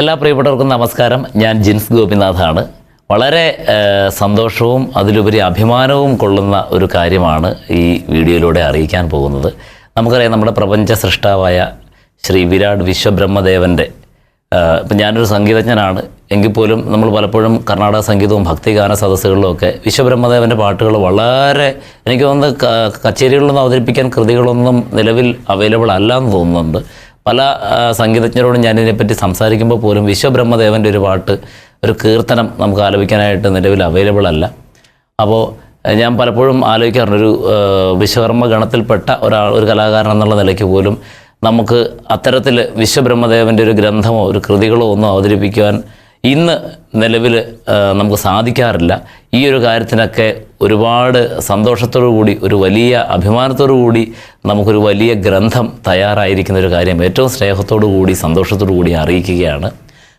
എല്ലാ പ്രിയപ്പെട്ടവർക്കും നമസ്കാരം. ഞാൻ ജിൻസ് ഗോപിനാഥാണ്. വളരെ സന്തോഷവും അതിലുപരി അഭിമാനവും കൊള്ളുന്ന ഒരു കാര്യമാണ് ഈ വീഡിയോയിലൂടെ അറിയിക്കാൻ പോകുന്നത്. നമുക്കറിയാം നമ്മുടെ പ്രപഞ്ച സൃഷ്ടാവായ ശ്രീ വിരാട് വിശ്വബ്രഹ്മദേവന്റെ ഇപ്പം ഞാനൊരു സംഗീതജ്ഞനാണ്. എങ്കിൽ പോലും നമ്മൾ പലപ്പോഴും കർണാടക സംഗീതവും ഭക്തിഗാന സദസ്സുകളിലും ഒക്കെ വിശ്വബ്രഹ്മദേവന്റെ പാട്ടുകൾ വളരെ എനിക്ക് തോന്നുന്നത് കച്ചേരികളിലൊന്നും അവതരിപ്പിക്കാൻ കൃതികളൊന്നും നിലവിൽ അവൈലബിൾ അല്ല എന്ന് തോന്നുന്നുണ്ട്. പല സംഗീതജ്ഞരോടും ഞാനിതിനെപ്പറ്റി സംസാരിക്കുമ്പോൾ പോലും വിശ്വബ്രഹ്മദേവന്റെ ഒരു പാട്ട് ഒരു കീർത്തനം നമുക്ക് ആലപിക്കാനായിട്ട് നിലവിൽ അവൈലബിൾ അല്ല. അപ്പോൾ ഞാൻ പലപ്പോഴും ആലോചിക്കാറുണ്ട് ഒരു വിശ്വകർമ്മ ഗണത്തിൽപ്പെട്ട ഒരാൾ ഒരു കലാകാരൻ എന്നുള്ള നിലയ്ക്ക് പോലും നമുക്ക് അത്തരത്തിൽ വിശ്വബ്രഹ്മദേവന്റെ ഒരു ഗ്രന്ഥമോ ഒരു കൃതികളോ ഒന്നും അവതരിപ്പിക്കുവാൻ ഇന്ന് നിലവിൽ നമുക്ക് സാധിക്കാറില്ല. ഈ ഒരു കാര്യത്തിനൊക്കെ ഒരുപാട് സന്തോഷത്തോടു കൂടി ഒരു വലിയ അഭിമാനത്തോടു കൂടി നമുക്കൊരു വലിയ ഗ്രന്ഥം തയ്യാറായിരിക്കുന്ന ഒരു കാര്യം ഏറ്റവും സ്നേഹത്തോടു കൂടി സന്തോഷത്തോടു കൂടി അറിയിക്കുകയാണ്.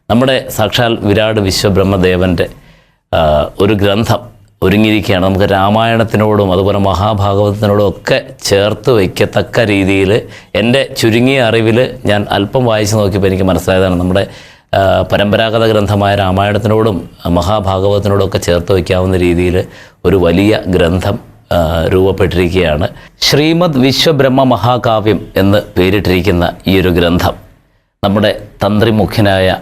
നമ്മുടെ സാക്ഷാൽ വിരാട് വിശ്വബ്രഹ്മദേവന്റെ ഒരു ഗ്രന്ഥം ഒരുങ്ങിയിരിക്കുകയാണ്. നമുക്ക് രാമായണത്തിനോടും അതുപോലെ മഹാഭാഗവതത്തിനോടും ഒക്കെ ചേർത്ത് വയ്ക്കത്തക്ക രീതിയിൽ എന്റെ ചുരുങ്ങിയ അറിവിൽ ഞാൻ അല്പം വായിച്ചു നോക്കിയപ്പോൾ എനിക്ക് മനസ്സിലായതാണ്. നമ്മുടെ പരമ്പരാഗത ഗ്രന്ഥമായ രാമായണത്തിനോടും മഹാഭാഗവതത്തിനോടും ഒക്കെ ചേർത്ത് വയ്ക്കാവുന്ന രീതിയിൽ ഒരു വലിയ ഗ്രന്ഥം രൂപപ്പെട്ടിരിക്കുകയാണ്. ശ്രീമദ് വിശ്വബ്രഹ്മ മഹാകാവ്യം എന്ന് പേരിട്ടിരിക്കുന്ന ഈ ഒരു ഗ്രന്ഥം നമ്മുടെ തന്ത്രിമുഖ്യനായ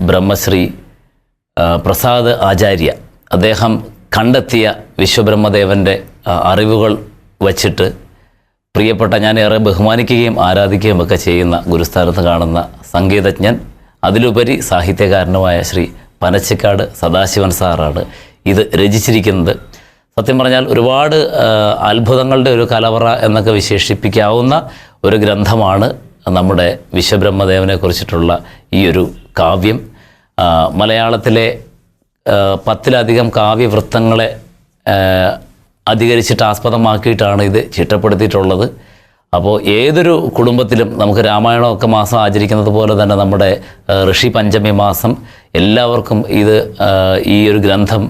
ബ്രഹ്മശ്രീ പ്രസാദ് ആചാര്യ അദ്ദേഹം കണ്ടെത്തിയ വിശ്വബ്രഹ്മദേവന്റെ അറിവുകൾ വച്ചിട്ട് പ്രിയപ്പെട്ട ഞാൻ ഏറെ ബഹുമാനിക്കുകയും ആരാധിക്കുകയും ഒക്കെ ചെയ്യുന്ന ഗുരുസ്ഥാനത്ത് കാണുന്ന സംഗീതജ്ഞൻ അതിലുപരി സാഹിത്യകാരനുമായ ശ്രീ പനച്ചിക്കാട് സദാശിവൻ സാറാണ് ഇത് രചിച്ചിരിക്കുന്നത്. സത്യം പറഞ്ഞാൽ ഒരുപാട് അത്ഭുതങ്ങളുടെ ഒരു കലവറ എന്നൊക്കെ വിശേഷിപ്പിക്കാവുന്ന ഒരു ഗ്രന്ഥമാണ് നമ്മുടെ വിശ്വബ്രഹ്മദേവനെ കുറിച്ചിട്ടുള്ള ഈ ഒരു കാവ്യം. മലയാളത്തിലെ പത്തിലധികം കാവ്യവൃത്തങ്ങളെ അധികരിച്ചിട്ട് ആസ്പദമാക്കിയിട്ടാണ് ഇത് ചിട്ടപ്പെടുത്തിയിട്ടുള്ളത്. അപ്പോൾ ഏതൊരു കുടുംബത്തിലും നമുക്ക് രാമായണമൊക്കെ മാസം ആചരിക്കുന്നത് പോലെ തന്നെ നമ്മുടെ ഋഷി പഞ്ചമി മാസം എല്ലാവർക്കും ഇത് ഈ ഒരു ഗ്രന്ഥം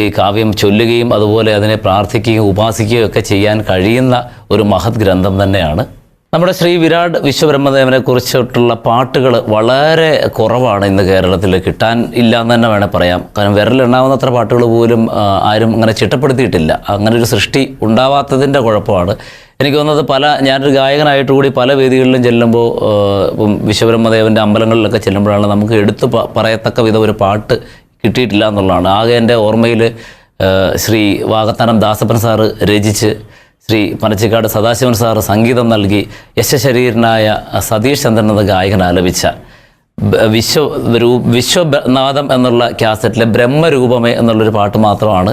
ഈ കാവ്യം ചൊല്ലുകയും അതുപോലെ അതിനെ പ്രാർത്ഥിക്കുകയും ഉപാസിക്കുകയും ഒക്കെ ചെയ്യാൻ കഴിയുന്ന ഒരു മഹത് ഗ്രന്ഥം തന്നെയാണ്. നമ്മുടെ ശ്രീ വിരാട് വിശ്വബ്രഹ്മദേവനെ കുറിച്ചിട്ടുള്ള പാട്ടുകൾ വളരെ കുറവാണ് ഇന്ന് കേരളത്തിൽ കിട്ടാൻ ഇല്ല എന്ന് തന്നെ വേണേൽ പറയാം. കാരണം വിരലെണ്ണാവുന്നത്ര പാട്ടുകൾ പോലും ആരും അങ്ങനെ ചിട്ടപ്പെടുത്തിയിട്ടില്ല. അങ്ങനെ ഒരു സൃഷ്ടി ഉണ്ടാവാത്തതിന്റെ കുഴപ്പമാണ്. എനിക്ക് തോന്നുന്നത് പല ഞാനൊരു ഗായകനായിട്ട് കൂടി പല വേദികളിലും ചെല്ലുമ്പോൾ ഇപ്പം വിശ്വബ്രഹ്മദേവന്റെ അമ്പലങ്ങളിലൊക്കെ ചെല്ലുമ്പോഴാണ് നമുക്ക് എടുത്തു പറയത്തക്ക വിധം ഒരു പാട്ട് കിട്ടിയിട്ടില്ല എന്നുള്ളതാണ്. ആകെ എന്റെ ഓർമ്മയിൽ ശ്രീ വാകത്താനം ദാസപ്പൻ സാറ് രചിച്ച് ശ്രീ പനച്ചിക്കാട് സദാശിവൻ സാർ സംഗീതം നൽകി യശശരീരനായ സതീഷ് ചന്ദ്രൻ എന്ന ഗായകൻ ആലപിച്ച വിശ്വ വിശ്വനാഥം എന്നുള്ള ക്യാസറ്റിലെ ബ്രഹ്മരൂപമേ എന്നുള്ളൊരു പാട്ട് മാത്രമാണ്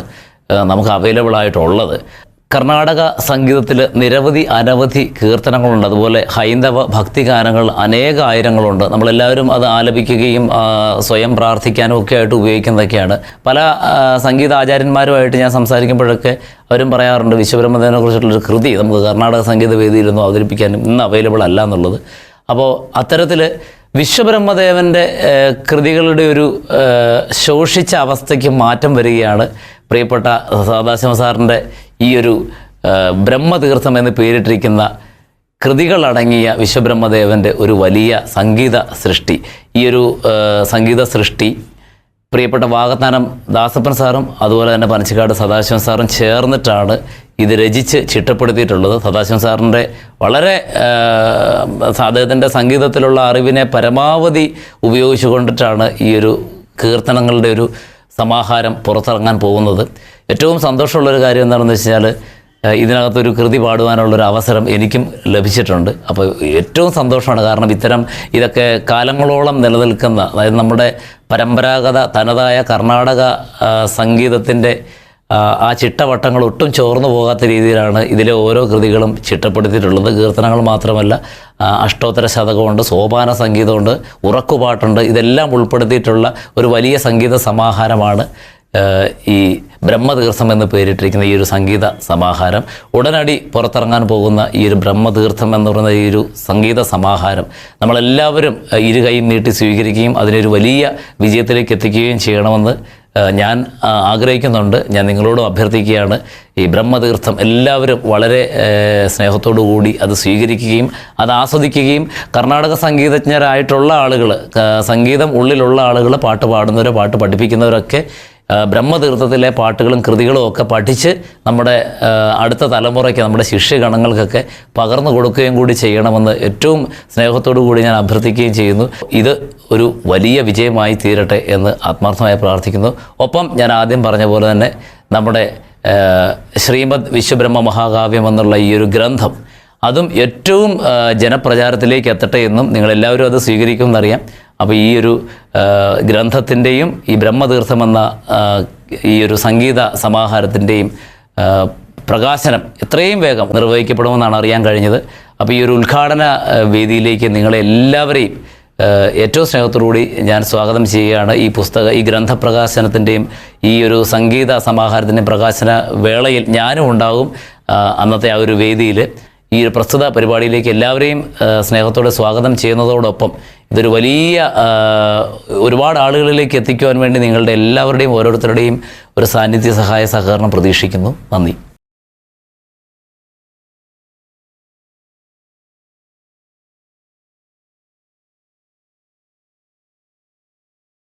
നമുക്ക് അവൈലബിൾ ആയിട്ടുള്ളത് കർണാടക സംഗീതത്തിൽ നിരവധി അനവധി കീർത്തനങ്ങളുണ്ട്. അതുപോലെ ഹൈന്ദവ ഭക്തിഗാനങ്ങൾ അനേക ആയിരങ്ങളുണ്ട്. നമ്മളെല്ലാവരും അത് ആലപിക്കുകയും സ്വയം പ്രാർത്ഥിക്കാനും ഒക്കെ ആയിട്ട് ഉപയോഗിക്കുന്നതൊക്കെയാണ്. പല സംഗീത ആചാര്യന്മാരുമായിട്ട് ഞാൻ സംസാരിക്കുമ്പോഴൊക്കെ അവരും പറയാറുണ്ട് വിശ്വബ്രഹ്മദേവനെ കുറിച്ചിട്ടുള്ളൊരു കൃതി നമുക്ക് കർണാടക സംഗീത വേദിയിലൊന്നും അവതരിപ്പിക്കാനും ഇന്ന് അവൈലബിൾ അല്ല എന്നുള്ളത്. അപ്പോൾ അത്തരത്തിൽ വിശ്വബ്രഹ്മദേവന്റെ കൃതികളുടെ ഒരു ശോഷിച്ച അവസ്ഥയ്ക്ക് മാറ്റം വരികയാണ് പ്രിയപ്പെട്ട സദാശിവ സാറിന്റെ ഈ ഒരു ബ്രഹ്മതീർത്ഥം എന്ന് പേരിട്ടിരിക്കുന്ന കൃതികളടങ്ങിയ വിശ്വബ്രഹ്മദേവന്റെ ഒരു വലിയ സംഗീത സൃഷ്ടി. ഈ ഒരു സംഗീത സൃഷ്ടി പ്രിയപ്പെട്ട വാഗത്താനം ദാസപ്പൻ സാറും അതുപോലെ തന്നെ പനച്ചിക്കാട് സദാശിവൻ സാറും ചേർന്നിട്ടാണ് ഇത് രചിച്ച് ചിട്ടപ്പെടുത്തിയിട്ടുള്ളത്. സദാശിവൻ സാറിന്റെ വളരെ അദ്ദേഹത്തിന്റെ സംഗീതത്തിലുള്ള അറിവിനെ പരമാവധി ഉപയോഗിച്ചുകൊണ്ടിട്ടാണ് ഈ ഒരു കീർത്തനങ്ങളുടെ ഒരു സമാഹാരം പുറത്തിറങ്ങാൻ പോകുന്നത്. ഏറ്റവും സന്തോഷമുള്ളൊരു കാര്യം എന്താണെന്ന് വെച്ച് ഇതിനകത്തൊരു കൃതി പാടുവാനുള്ളൊരു അവസരം എനിക്കും ലഭിച്ചിട്ടുണ്ട്. അപ്പോൾ ഏറ്റവും സന്തോഷമാണ്. കാരണം ഇത്തരം ഇതൊക്കെ കാലങ്ങളോളം നിലനിൽക്കുന്ന അതായത് നമ്മുടെ പരമ്പരാഗത തനതായ കർണാടക സംഗീതത്തിന്റെ ആ, ചിട്ടവട്ടങ്ങൾ ഒട്ടും ചോർന്നു പോകാത്ത രീതിയിലാണ് ഇതിലെ ഓരോ കൃതികളും ചിട്ടപ്പെടുത്തിയിട്ടുള്ളത്. കീർത്തനങ്ങൾ മാത്രമല്ല അഷ്ടോത്തര ശതകമുണ്ട് സോപാന സംഗീതമുണ്ട് ഉറക്കുപാട്ടുണ്ട്. ഇതെല്ലാം ഉൾപ്പെടുത്തിയിട്ടുള്ള ഒരു വലിയ സംഗീത സമാഹാരമാണ് ഈ ബ്രഹ്മതീർത്ഥം എന്ന് പേരിട്ടിരിക്കുന്ന ഈ ഒരു സംഗീത സമാഹാരം. ഉടനടി പുറത്തിറങ്ങാൻ പോകുന്ന ഈ ഒരു ബ്രഹ്മതീർത്ഥം എന്ന് പറയുന്ന ഈ ഒരു സംഗീത സമാഹാരം നമ്മളെല്ലാവരും ഇരു കൈയും നീട്ടി സ്വീകരിക്കുകയും അതിനൊരു വലിയ വിജയത്തിലേക്ക് എത്തിക്കുകയും ചെയ്യണമെന്ന് ഞാൻ ആഗ്രഹിക്കുന്നുണ്ട്. ഞാൻ നിങ്ങളോടും അഭ്യർത്ഥിക്കുകയാണ്. ഈ ബ്രഹ്മതീർത്ഥം എല്ലാവരും വളരെ സ്നേഹത്തോടു കൂടി അത് സ്വീകരിക്കുകയും അത് ആസ്വദിക്കുകയും കർണാടക സംഗീതജ്ഞരായിട്ടുള്ള ആളുകൾ സംഗീതം ഉള്ളിലുള്ള ആളുകൾ പാട്ട് പാടുന്നവരോ പാട്ട് പഠിപ്പിക്കുന്നവരൊക്കെ ബ്രഹ്മതീർത്ഥത്തിലെ പാട്ടുകളും കൃതികളും ഒക്കെ പഠിച്ച് നമ്മുടെ അടുത്ത തലമുറയ്ക്ക് നമ്മുടെ ശിഷ്യഗണങ്ങൾക്കൊക്കെ പകർന്നു കൊടുക്കുകയും കൂടി ചെയ്യണമെന്ന് ഏറ്റവും സ്നേഹത്തോടു കൂടി ഞാൻ അഭ്യർത്ഥിക്കുകയും ചെയ്യുന്നു. ഇത് ഒരു വലിയ വിജയമായി തീരട്ടെ എന്ന് ആത്മാർത്ഥമായി പ്രാർത്ഥിക്കുന്നു. ഒപ്പം ഞാൻ ആദ്യം പറഞ്ഞ പോലെ തന്നെ നമ്മുടെ ശ്രീമദ് വിശ്വബ്രഹ്മ മഹാകാവ്യം എന്നുള്ള ഈ ഒരു ഗ്രന്ഥം അതും ഏറ്റവും ജനപ്രചാരത്തിലേക്ക് എത്തട്ടെ എന്നും നിങ്ങളെല്ലാവരും അത് സ്വീകരിക്കുമെന്നറിയാം. അപ്പോൾ ഈ ഒരു ഗ്രന്ഥത്തിന്റെയും ഈ ബ്രഹ്മതീർത്ഥം എന്ന ഈ ഒരു സംഗീത സമാഹാരത്തിന്റെയും പ്രകാശനം എത്രയും വേഗം നിർവഹിക്കപ്പെടുമെന്നാണ് അറിയാൻ കഴിഞ്ഞത്. അപ്പോൾ ഈ ഒരു ഉദ്ഘാടന വേദിയിലേക്ക് നിങ്ങളെ എല്ലാവരെയും ഏറ്റവും സ്നേഹത്തോടുകൂടി ഞാൻ സ്വാഗതം ചെയ്യുകയാണ്. ഈ പുസ്തക ഈ ഗ്രന്ഥപ്രകാശനത്തിന്റെയും ഈ ഒരു സംഗീത സമാഹാരത്തിന്റെയും പ്രകാശന വേളയിൽ ഞാനും ഉണ്ടാകും അന്നത്തെ ആ ഒരു വേദിയിൽ ഈ ഒരു പ്രസ്തുത പരിപാടിയിലേക്ക് എല്ലാവരെയും സ്നേഹത്തോടെ സ്വാഗതം ചെയ്യുന്നതോടൊപ്പം ഇതൊരു വലിയ ഒരുപാട് ആളുകളിലേക്ക് എത്തിക്കുവാൻ വേണ്ടി നിങ്ങളുടെ എല്ലാവരുടെയും ഓരോരുത്തരുടെയും ഒരു സാന്നിധ്യ സഹായ സഹകരണം പ്രതീക്ഷിക്കുന്നു. നന്ദി.